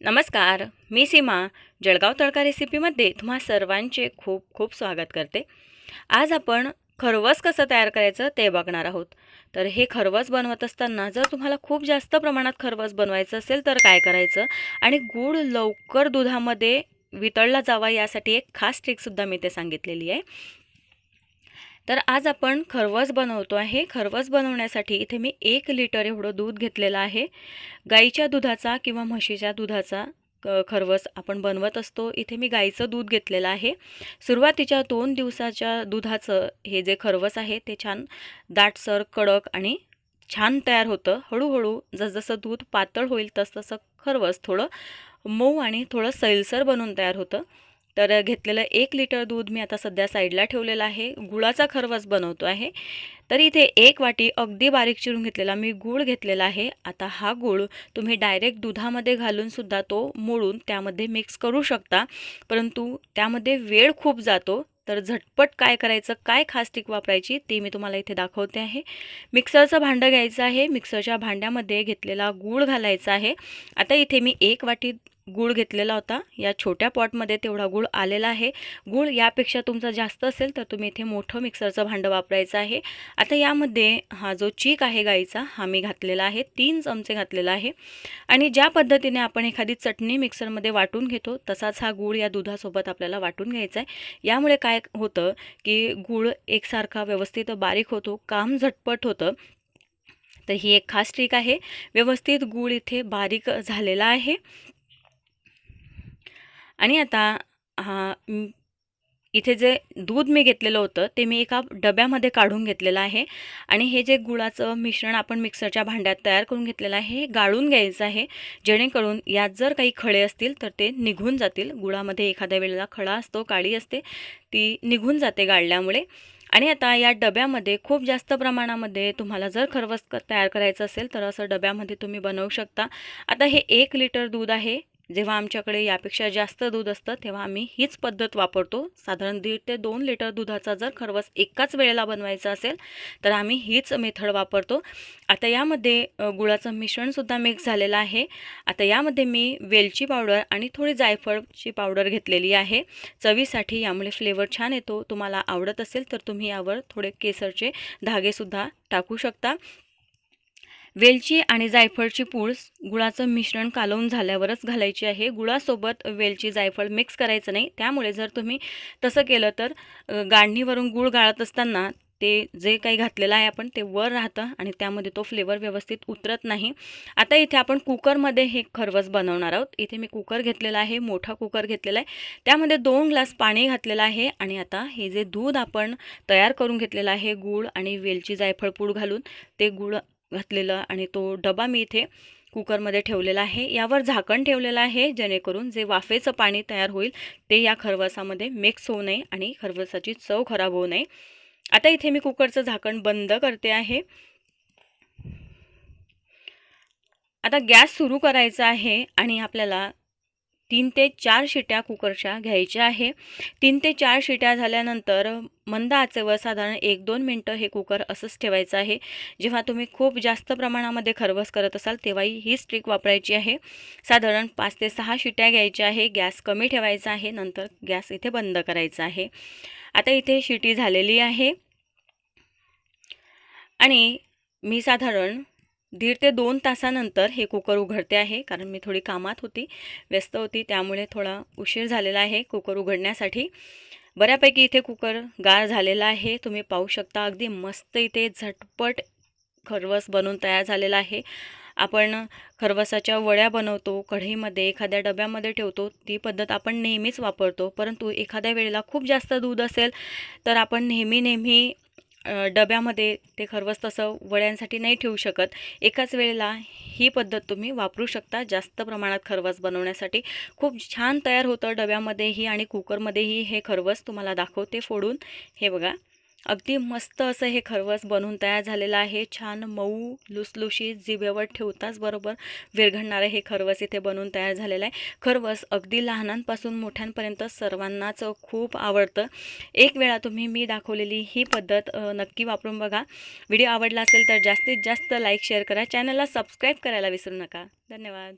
नमस्कार मी सीमा जळगाव तडका रेसिपीमध्ये तुम्हा सर्वांचे खूप खूप स्वागत करते. आज आपण खरवस कसं तयार करायचं ते बघणार आहोत. तर हे खरवस बनवत असताना जर तुम्हाला खूप जास्त प्रमाणात खरवस बनवायचं असेल तर काय करायचं? आणि गूळ लवकर दुधामध्ये वितळला जावा यासाठी एक खास ट्रिकसुद्धा मी ते सांगितलेली आहे. तर आज आपण खरवस बनवतो आहे. खरवस बनवण्यासाठी इथे मी एक लिटर एवढं दूध घेतलेलं आहे. गाईच्या दुधाचा किंवा म्हशीच्या दुधाचा क खरवस आपण बनवत असतो. इथे मी गाईचं दूध घेतलेलं आहे. सुरुवातीच्या दोन दिवसाच्या दुधाचं हे जे खरवस आहे ते छान दाटसर कडक आणि छान तयार होतं. हळूहळू जसजसं दूध पातळ होईल तसतसं खरवस थोडं मऊ आणि थोडं सैलसर बनून तयार होतं. तर घेतलेलं एक लिटर दूध मी आता सध्या साईडला ठेवलेलं आहे. गुळाचा खरवस बनवतो आहे. तर इथे एक वाटी अगदी बारीक चिरून घेतलेला मी गूळ घेतलेला आहे. आता हा गूळ तुम्ही डायरेक्ट दुधामध्ये घालूनसुद्धा तो मोडून त्यामध्ये मिक्स करू शकता. परंतु त्यामध्ये वेळ खूप जातो. तर झटपट काय करायचं काय खास टिक वापरायची ते मी तुम्हाला इथे दाखवते आहे. मिक्सरचं भांडं घ्यायचं आहे. मिक्सरच्या भांड्यामध्ये घेतलेला गूळ घालायचा आहे. आता इथे मी एक वाटी गूळ घेतलेला होता. या छोट्या पॉटमध्ये तेवढा गूळ आलेला आहे. गूळ यापेक्षा तुमचा जास्त असेल तर तुम्ही इथे मोठं मिक्सरचं भांडं वापरायचं आहे. आता यामध्ये हा जो चीक आहे गाईचा हा मी घातलेला आहे. तीन चमचे घातलेला आहे. आणि ज्या पद्धतीने आपण एखादी चटणी मिक्सरमध्ये वाटून घेतो तसाच हा गूळ या दुधासोबत आपल्याला वाटून घ्यायचा आहे. यामुळे काय होतं की गूळ एकसारखा व्यवस्थित बारीक होतो काम झटपट होतं. तर ही एक खास ट्रिक आहे. व्यवस्थित गूळ इथे बारीक झालेला आहे. आणि आता हा इथे जे दूध मी घेतलेलं होतं ते मी एका डब्यामध्ये काढून घेतलेलं आहे. आणि हे जे गुळाचं मिश्रण आपण मिक्सरच्या भांड्यात तयार करून घेतलेलं आहे हे गाळून घ्यायचं आहे. जेणेकरून यात जर काही खळे असतील तर ते निघून जातील. गुळामध्ये एखाद्या वेळेला खळा असतो काळी असते ती निघून जाते गाळल्यामुळे. आणि आता या डब्यामध्ये खूप जास्त प्रमाणामध्ये तुम्हाला जर खरवस तयार करायचं असेल तर असं डब्यामध्ये तुम्ही बनवू शकता. आता हे एक लिटर दूध आहे. जेव्हा आमच्याकडे यापेक्षा जास्त दूध असतं तेव्हा आम्ही हीच पद्धत वापरतो. साधारण दीड ते दोन लिटर दुधाचा जर खरवस एकाच वेळेला बनवायचा असेल तर आम्ही हीच मेथड वापरतो. आता यामध्ये गुळाचं मिश्रणसुद्धा मिक्स झालेलं आहे. आता यामध्ये मी वेलची पावडर आणि थोडी जायफळची पावडर घेतलेली आहे. चवीसाठी यामुळे फ्लेवर छान येतो. तुम्हाला आवडत असेल तर तुम्ही यावर थोडे केसरचे धागेसुद्धा टाकू शकता. वेलची आणि जायफळची पूळ गुळाचं मिश्रण कालवून झाल्यावरच घालायची आहे. गुळासोबत वेलची जायफळ मिक्स करायचं नाही. त्यामुळे जर तुम्ही तसं केलं तर गाडणीवरून गूळ गाळत असताना ते जे काही घातलेलं आहे आपण ते वर राहतं आणि त्यामध्ये तो फ्लेवर व्यवस्थित उतरत नाही. आता इथे आपण कुकरमध्ये हे खरवस बनवणार आहोत. इथे मी कुकर घेतलेला आहे मोठा कुकर घेतलेला आहे. त्यामध्ये दोन ग्लास पाणी घातलेलं आहे आणि आता हे जे दूध आपण तयार करून घेतलेलं आहे गूळ आणि वेलची जायफळ पूड घालून ते गूळ घातलेलं आणि तो डबा मी इथे कुकरमध्ये ठेवलेला आहे. यावर झाकण ठेवलेलं आहे जेणेकरून जे वाफेचं पाणी तयार होईल ते या खरवसामध्ये मिक्स होऊ नये आणि खरवसाची चव खराब होऊ नये. आता इथे मी कुकरचं झाकण बंद करते आहे. आता गॅस सुरू करायचा आहे आणि आपल्याला तीन ते चार शिट्या कुकरच्या घ्यायच्या आहे. तीन ते चार शिट्या झाल्यानंतर मंद आचेवर साधारण एक दोन मिनटं हे कुकर असंच ठेवायचं आहे. जेव्हा तुम्ही खूप जास्त प्रमाणामध्ये खरवस करत असाल तेव्हाही ही स्ट्रिक वापरायची आहे. साधारण पाच ते सहा शिट्या घ्यायच्या आहे. गॅस कमी ठेवायचा आहे. नंतर गॅस इथे बंद करायचा आहे. आता इथे शिटी झालेली आहे. आणि मी साधारण दीड ते दोन तासानंतर हे कुकर उघडते आहे कारण मी थोडी कामात होती व्यस्त होती त्यामुळे थोडा उशीर झालेला आहे कुकर उघडण्यासाठी. बऱ्यापैकी इथे कुकर गार झालेला आहे तुम्ही पाहू शकता अगदी मस्त इथे झटपट खरवस बनून तयार झालेला आहे. आपण खरवसाच्या वड्या बनवतो कढईमध्ये एखाद्या डब्यामध्ये ठेवतो ती पद्धत आपण नेहमीच वापरतो परंतु एखाद्या वेळेला खूप जास्त दूध असेल तर आपण नेहमी नेहमी डब्यामध्ये ते खरवस तसं वड्यांसाठी नाही ठेवू शकत. एकाच वेळेला ही पद्धत तुम्ही वापरू शकता जास्त प्रमाणात खरवस बनवण्यासाठी. खूप छान तयार होतं डब्यामध्येही आणि कुकरमध्येही हे खरवस तुम्हाला दाखवते फोडून. हे बघा. अगदी मस्त असं हे खरवस बनवून तयार झालेलं आहे. छान मऊ लुसलुशीत जिभेवर ठेवताच बरोबर विरघडणारं हे खरवस इथे बनवून तयार झालेलं आहे. खरवस अगदी लहानांपासून मोठ्यांपर्यंत सर्वांनाच खूप आवडतं. एक वेळा तुम्ही मी दाखवलेली ही पद्धत नक्की वापरून बघा. व्हिडिओ आवडला असेल तर जास्तीत जास्त लाईक शेअर करा. चॅनलला सबस्क्राईब करायला विसरू नका. धन्यवाद.